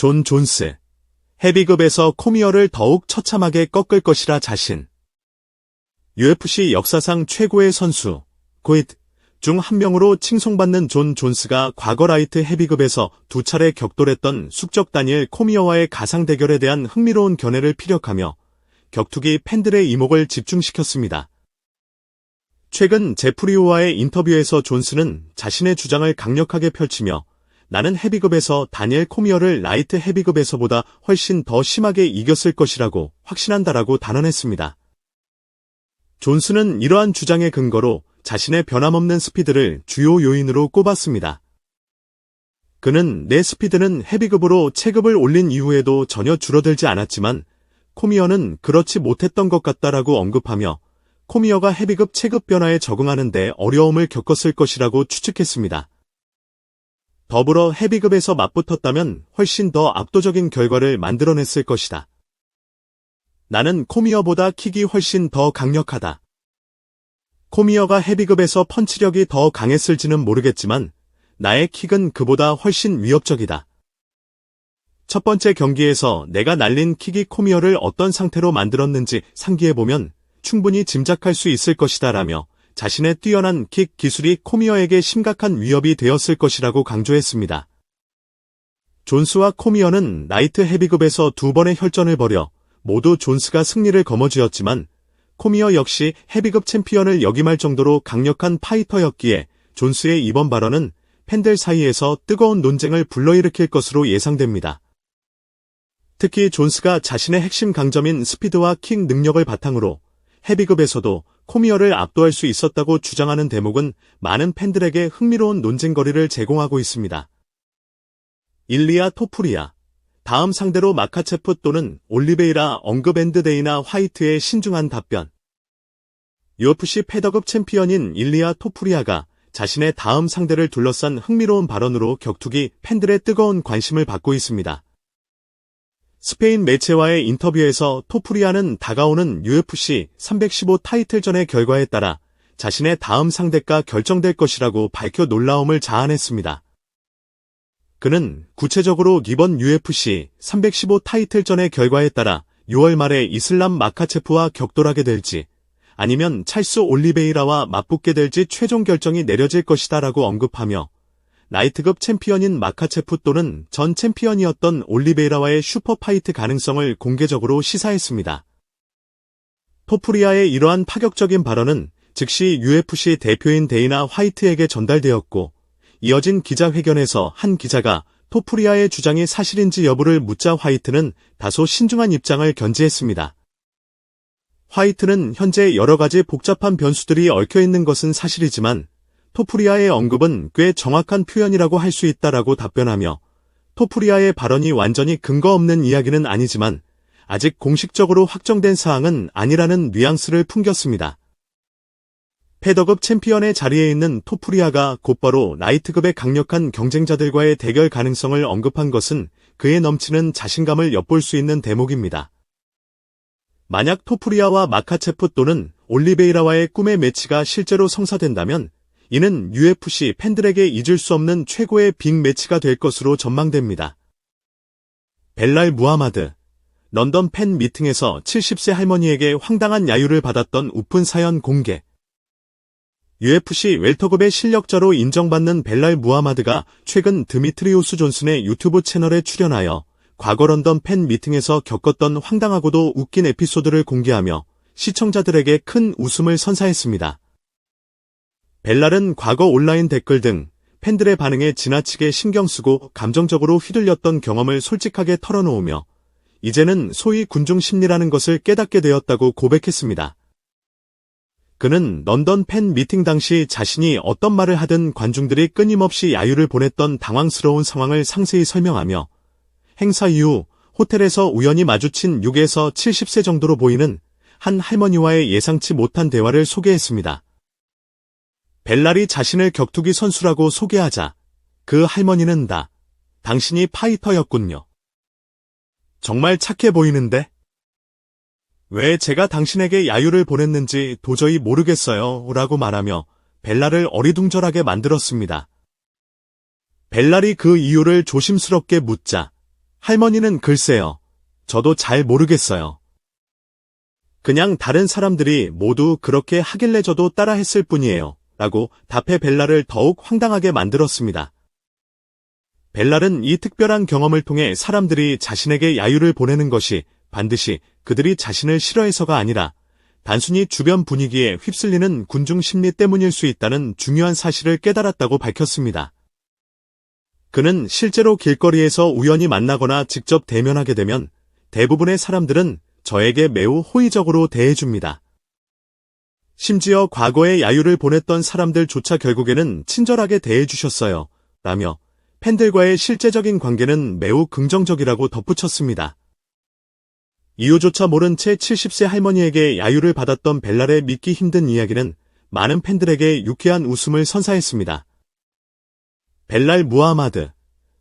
존 존스. 헤비급에서 코미어를 더욱 처참하게 꺾을 것이라 자신. UFC 역사상 최고의 선수, 고잇, 중한 명으로 칭송받는 존 존스가 과거 라이트 헤비급에서 두 차례 격돌했던 숙적 다니엘 코미어와의 가상 대결에 대한 흥미로운 견해를 피력하며 격투기 팬들의 이목을 집중시켰습니다. 최근 제프리오와의 인터뷰에서 존스는 자신의 주장을 강력하게 펼치며 나는 헤비급에서 다니엘 코미어를 라이트 헤비급에서보다 훨씬 더 심하게 이겼을 것이라고 확신한다라고 단언했습니다. 존스는 이러한 주장의 근거로 자신의 변함없는 스피드를 주요 요인으로 꼽았습니다. 그는 내 스피드는 헤비급으로 체급을 올린 이후에도 전혀 줄어들지 않았지만 코미어는 그렇지 못했던 것 같다라고 언급하며 코미어가 헤비급 체급 변화에 적응하는 데 어려움을 겪었을 것이라고 추측했습니다. 더불어 헤비급에서 맞붙었다면 훨씬 더 압도적인 결과를 만들어냈을 것이다. 나는 코미어보다 킥이 훨씬 더 강력하다. 코미어가 헤비급에서 펀치력이 더 강했을지는 모르겠지만 나의 킥은 그보다 훨씬 위협적이다. 첫 번째 경기에서 내가 날린 킥이 코미어를 어떤 상태로 만들었는지 상기해보면 충분히 짐작할 수 있을 것이다 라며 자신의 뛰어난 킥 기술이 코미어에게 심각한 위협이 되었을 것이라고 강조했습니다. 존스와 코미어는 나이트 헤비급에서 두 번의 혈전을 벌여 모두 존스가 승리를 거머쥐었지만 코미어 역시 헤비급 챔피언을 역임할 정도로 강력한 파이터였기에 존스의 이번 발언은 팬들 사이에서 뜨거운 논쟁을 불러일으킬 것으로 예상됩니다. 특히 존스가 자신의 핵심 강점인 스피드와 킥 능력을 바탕으로 헤비급에서도 코미어를 압도할 수 있었다고 주장하는 대목은 많은 팬들에게 흥미로운 논쟁거리를 제공하고 있습니다. 일리아 토프리아 다음 상대로 마카체프 또는 올리베이라 언급앤드데이나 화이트의 신중한 답변. UFC 패더급 챔피언인 일리아 토프리아가 자신의 다음 상대를 둘러싼 흥미로운 발언으로 격투기 팬들의 뜨거운 관심을 받고 있습니다. 스페인 매체와의 인터뷰에서 토프리아는 다가오는 UFC 315 타이틀전의 결과에 따라 자신의 다음 상대가 결정될 것이라고 밝혀 놀라움을 자아냈습니다. 그는 구체적으로 이번 UFC 315 타이틀전의 결과에 따라 6월 말에 이슬람 마카체프와 격돌하게 될지 아니면 찰스 올리베이라와 맞붙게 될지 최종 결정이 내려질 것이다 라고 언급하며 나이트급 챔피언인 마카체프 또는 전 챔피언이었던 올리베이라와의 슈퍼파이트 가능성을 공개적으로 시사했습니다. 토프리아의 이러한 파격적인 발언은 즉시 UFC 대표인 데이나 화이트에게 전달되었고 이어진 기자회견에서 한 기자가 토프리아의 주장이 사실인지 여부를 묻자 화이트는 다소 신중한 입장을 견지했습니다. 화이트는 현재 여러 가지 복잡한 변수들이 얽혀 있는 것은 사실이지만 토프리아의 언급은 꽤 정확한 표현이라고 할 수 있다라고 답변하며 토프리아의 발언이 완전히 근거 없는 이야기는 아니지만 아직 공식적으로 확정된 사항은 아니라는 뉘앙스를 풍겼습니다. 패더급 챔피언의 자리에 있는 토프리아가 곧바로 나이트급의 강력한 경쟁자들과의 대결 가능성을 언급한 것은 그에 넘치는 자신감을 엿볼 수 있는 대목입니다. 만약 토프리아와 마카체프 또는 올리베이라와의 꿈의 매치가 실제로 성사된다면 이는 UFC 팬들에게 잊을 수 없는 최고의 빅 매치가 될 것으로 전망됩니다. 벨랄 무하마드 런던 팬 미팅에서 70세 할머니에게 황당한 야유를 받았던 우픈 사연 공개 UFC 웰터급의 실력자로 인정받는 벨랄 무하마드가 최근 드미트리오스 존슨의 유튜브 채널에 출연하여 과거 런던 팬 미팅에서 겪었던 황당하고도 웃긴 에피소드를 공개하며 시청자들에게 큰 웃음을 선사했습니다. 벨랄은 과거 온라인 댓글 등 팬들의 반응에 지나치게 신경 쓰고 감정적으로 휘둘렸던 경험을 솔직하게 털어놓으며 이제는 소위 군중 심리라는 것을 깨닫게 되었다고 고백했습니다. 그는 런던 팬 미팅 당시 자신이 어떤 말을 하든 관중들이 끊임없이 야유를 보냈던 당황스러운 상황을 상세히 설명하며 행사 이후 호텔에서 우연히 마주친 6에서 70세 정도로 보이는 한 할머니와의 예상치 못한 대화를 소개했습니다. 벨랄이 자신을 격투기 선수라고 소개하자 그 할머니는 다 당신이 파이터였군요. 정말 착해 보이는데? 왜 제가 당신에게 야유를 보냈는지 도저히 모르겠어요. 라고 말하며 벨라를 어리둥절하게 만들었습니다. 벨랄이 그 이유를 조심스럽게 묻자 할머니는 글쎄요. 저도 잘 모르겠어요. 그냥 다른 사람들이 모두 그렇게 하길래 저도 따라 했을 뿐이에요. 라고 답해 벨라를 더욱 황당하게 만들었습니다. 벨랄은 이 특별한 경험을 통해 사람들이 자신에게 야유를 보내는 것이 반드시 그들이 자신을 싫어해서가 아니라 단순히 주변 분위기에 휩쓸리는 군중 심리 때문일 수 있다는 중요한 사실을 깨달았다고 밝혔습니다. 그는 실제로 길거리에서 우연히 만나거나 직접 대면하게 되면 대부분의 사람들은 저에게 매우 호의적으로 대해줍니다. 심지어 과거에 야유를 보냈던 사람들조차 결국에는 친절하게 대해주셨어요. 라며 팬들과의 실제적인 관계는 매우 긍정적이라고 덧붙였습니다. 이유조차 모른 채 70세 할머니에게 야유를 받았던 벨랄의 믿기 힘든 이야기는 많은 팬들에게 유쾌한 웃음을 선사했습니다. 벨랄 무하마드,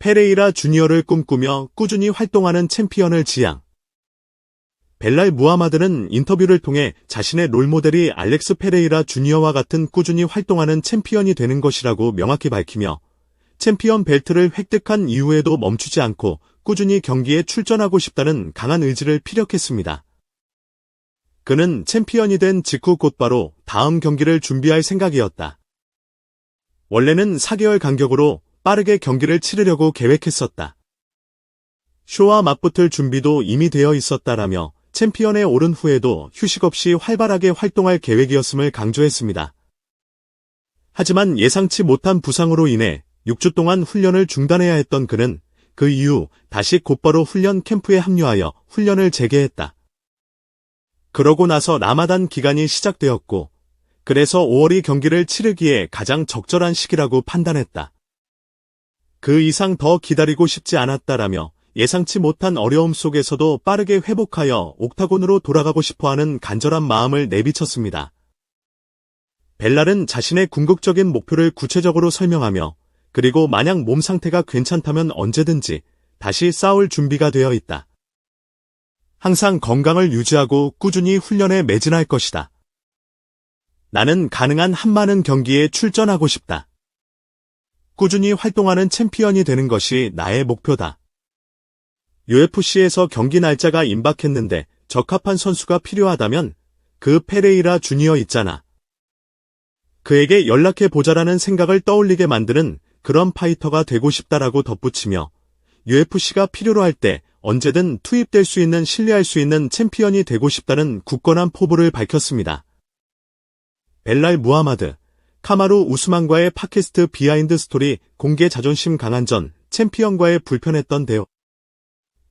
페레이라 주니어를 꿈꾸며 꾸준히 활동하는 챔피언을 지향. 벨랄 무하마드는 인터뷰를 통해 자신의 롤모델이 알렉스 페레이라 주니어와 같은 꾸준히 활동하는 챔피언이 되는 것이라고 명확히 밝히며 챔피언 벨트를 획득한 이후에도 멈추지 않고 꾸준히 경기에 출전하고 싶다는 강한 의지를 피력했습니다. 그는 챔피언이 된 직후 곧바로 다음 경기를 준비할 생각이었다. 원래는 4개월 간격으로 빠르게 경기를 치르려고 계획했었다. 쇼와 맞붙을 준비도 이미 되어 있었다라며 챔피언에 오른 후에도 휴식 없이 활발하게 활동할 계획이었음을 강조했습니다. 하지만 예상치 못한 부상으로 인해 6주 동안 훈련을 중단해야 했던 그는 그 이후 다시 곧바로 훈련 캠프에 합류하여 훈련을 재개했다. 그러고 나서 라마단 기간이 시작되었고, 그래서 5월이 경기를 치르기에 가장 적절한 시기라고 판단했다. 그 이상 더 기다리고 싶지 않았다라며 예상치 못한 어려움 속에서도 빠르게 회복하여 옥타곤으로 돌아가고 싶어하는 간절한 마음을 내비쳤습니다. 벨랄은 자신의 궁극적인 목표를 구체적으로 설명하며 그리고 만약 몸 상태가 괜찮다면 언제든지 다시 싸울 준비가 되어 있다. 항상 건강을 유지하고 꾸준히 훈련에 매진할 것이다. 나는 가능한 한 많은 경기에 출전하고 싶다. 꾸준히 활동하는 챔피언이 되는 것이 나의 목표다. UFC에서 경기 날짜가 임박했는데 적합한 선수가 필요하다면 그 페레이라 주니어 있잖아. 그에게 연락해 보자라는 생각을 떠올리게 만드는 그런 파이터가 되고 싶다라고 덧붙이며 UFC가 필요로 할 때 언제든 투입될 수 있는 신뢰할 수 있는 챔피언이 되고 싶다는 굳건한 포부를 밝혔습니다. 벨랄 무하마드, 카마루 우스만과의 팟캐스트 비하인드 스토리 공개 자존심 강한 전 챔피언과의 불편했던 대화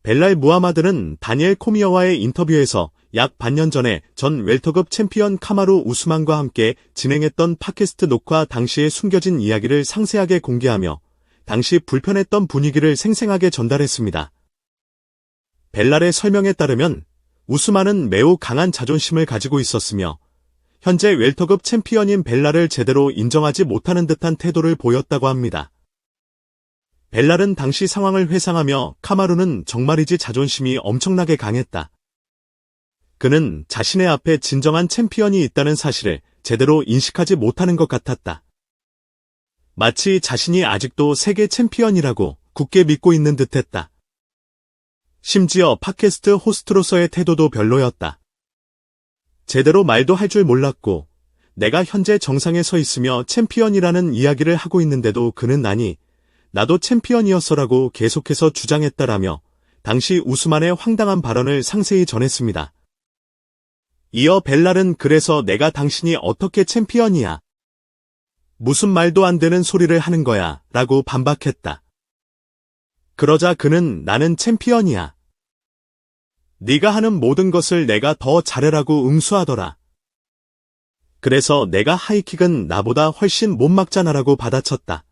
벨랄 무하마드는 다니엘 코미어와의 인터뷰에서 약 반년 전에 전 웰터급 챔피언 카마루 우스만과 함께 진행했던 팟캐스트 녹화 당시에 숨겨진 이야기를 상세하게 공개하며 당시 불편했던 분위기를 생생하게 전달했습니다. 벨랄의 설명에 따르면 우스만은 매우 강한 자존심을 가지고 있었으며 현재 웰터급 챔피언인 벨랄을 제대로 인정하지 못하는 듯한 태도를 보였다고 합니다. 벨랄은 당시 상황을 회상하며 카마루는 정말이지 자존심이 엄청나게 강했다. 그는 자신의 앞에 진정한 챔피언이 있다는 사실을 제대로 인식하지 못하는 것 같았다. 마치 자신이 아직도 세계 챔피언이라고 굳게 믿고 있는 듯했다. 심지어 팟캐스트 호스트로서의 태도도 별로였다. 제대로 말도 할 줄 몰랐고 내가 현재 정상에 서 있으며 챔피언이라는 이야기를 하고 있는데도 그는 나니 나도 챔피언이었어라고 계속해서 주장했다라며 당시 우스만의 황당한 발언을 상세히 전했습니다. 이어 벨랄은 그래서 내가 당신이 어떻게 챔피언이야? 무슨 말도 안 되는 소리를 하는 거야 라고 반박했다. 그러자 그는 나는 챔피언이야. 네가 하는 모든 것을 내가 더 잘해라고 응수하더라. 그래서 내가 하이킥은 나보다 훨씬 못 막잖아라고 받아쳤다.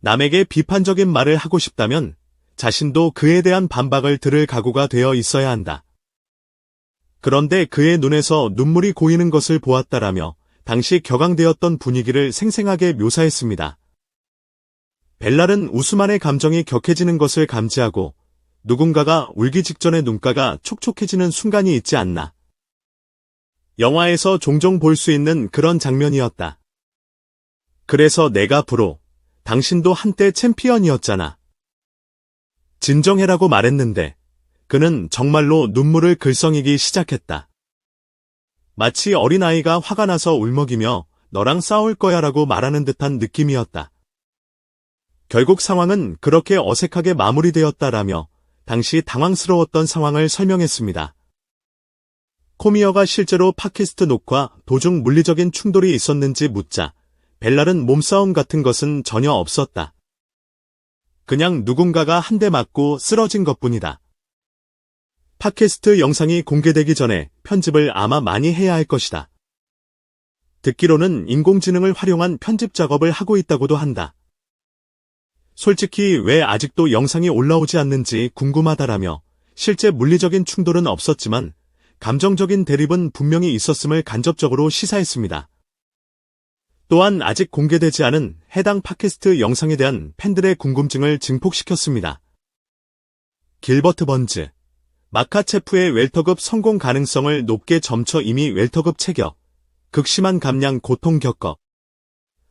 남에게 비판적인 말을 하고 싶다면 자신도 그에 대한 반박을 들을 각오가 되어 있어야 한다. 그런데 그의 눈에서 눈물이 고이는 것을 보았다라며 당시 격앙되었던 분위기를 생생하게 묘사했습니다. 벨랄은 우스만의 감정이 격해지는 것을 감지하고 누군가가 울기 직전에 눈가가 촉촉해지는 순간이 있지 않나. 영화에서 종종 볼 수 있는 그런 장면이었다. 그래서 내가 부로 당신도 한때 챔피언이었잖아. 진정해라고 말했는데 그는 정말로 눈물을 글썽이기 시작했다. 마치 어린아이가 화가 나서 울먹이며 너랑 싸울 거야 라고 말하는 듯한 느낌이었다. 결국 상황은 그렇게 어색하게 마무리되었다라며 당시 당황스러웠던 상황을 설명했습니다. 코미어가 실제로 팟캐스트 녹화 도중 물리적인 충돌이 있었는지 묻자 벨랄은 몸싸움 같은 것은 전혀 없었다. 그냥 누군가가 한 대 맞고 쓰러진 것뿐이다. 팟캐스트 영상이 공개되기 전에 편집을 아마 많이 해야 할 것이다. 듣기로는 인공지능을 활용한 편집 작업을 하고 있다고도 한다. 솔직히 왜 아직도 영상이 올라오지 않는지 궁금하다라며 실제 물리적인 충돌은 없었지만 감정적인 대립은 분명히 있었음을 간접적으로 시사했습니다. 또한 아직 공개되지 않은 해당 팟캐스트 영상에 대한 팬들의 궁금증을 증폭시켰습니다. 길버트 번즈 마카체프의 웰터급 성공 가능성을 높게 점쳐 이미 웰터급 체격, 극심한 감량 고통 겪어.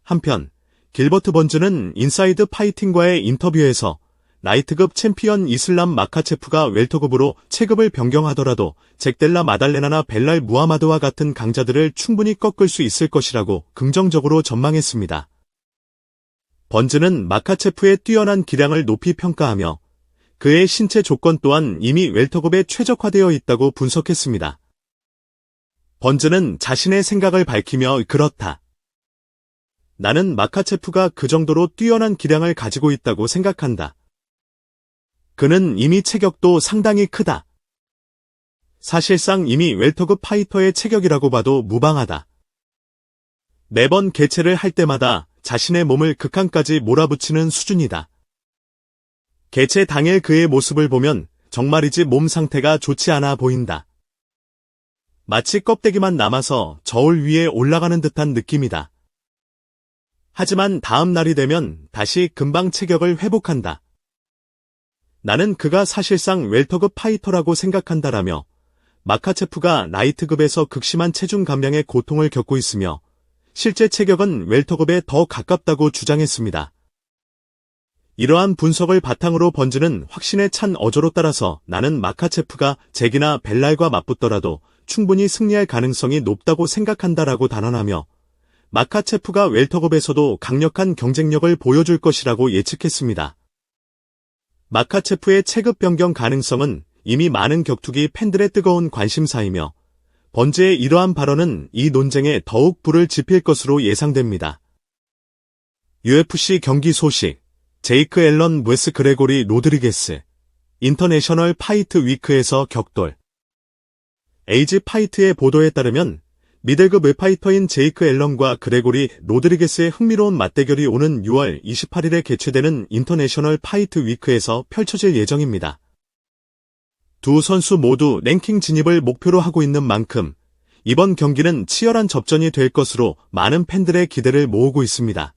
한편 길버트 번즈는 인사이드 파이팅과의 인터뷰에서 나이트급 챔피언 이슬람 마카체프가 웰터급으로 체급을 변경하더라도 잭델라 마달레나나 벨랄 무하마드와 같은 강자들을 충분히 꺾을 수 있을 것이라고 긍정적으로 전망했습니다. 번즈는 마카체프의 뛰어난 기량을 높이 평가하며 그의 신체 조건 또한 이미 웰터급에 최적화되어 있다고 분석했습니다. 번즈는 자신의 생각을 밝히며 그렇다. 나는 마카체프가 그 정도로 뛰어난 기량을 가지고 있다고 생각한다. 그는 이미 체격도 상당히 크다. 사실상 이미 웰터급 파이터의 체격이라고 봐도 무방하다. 매번 개체를 할 때마다 자신의 몸을 극한까지 몰아붙이는 수준이다. 개체 당일 그의 모습을 보면 정말이지 몸 상태가 좋지 않아 보인다. 마치 껍데기만 남아서 저울 위에 올라가는 듯한 느낌이다. 하지만 다음 날이 되면 다시 금방 체격을 회복한다. 나는 그가 사실상 웰터급 파이터라고 생각한다라며 마카체프가 나이트급에서 극심한 체중 감량의 고통을 겪고 있으며 실제 체격은 웰터급에 더 가깝다고 주장했습니다. 이러한 분석을 바탕으로 번즈는 확신에 찬 어조로 따라서 나는 마카체프가 잭이나 벨랄과 맞붙더라도 충분히 승리할 가능성이 높다고 생각한다라고 단언하며 마카체프가 웰터급에서도 강력한 경쟁력을 보여줄 것이라고 예측했습니다. 마카체프의 체급 변경 가능성은 이미 많은 격투기 팬들의 뜨거운 관심사이며 번즈의 이러한 발언은 이 논쟁에 더욱 불을 지필 것으로 예상됩니다. UFC 경기 소식. 제이크 앨런 웨스 그레고리 로드리게스. 인터내셔널 파이트 위크에서 격돌. 에이지 파이트의 보도에 따르면 미들급 웹파이터인 제이크 앨런과 그레고리 로드리게스의 흥미로운 맞대결이 오는 6월 28일에 개최되는 인터내셔널 파이트 위크에서 펼쳐질 예정입니다. 두 선수 모두 랭킹 진입을 목표로 하고 있는 만큼 이번 경기는 치열한 접전이 될 것으로 많은 팬들의 기대를 모으고 있습니다.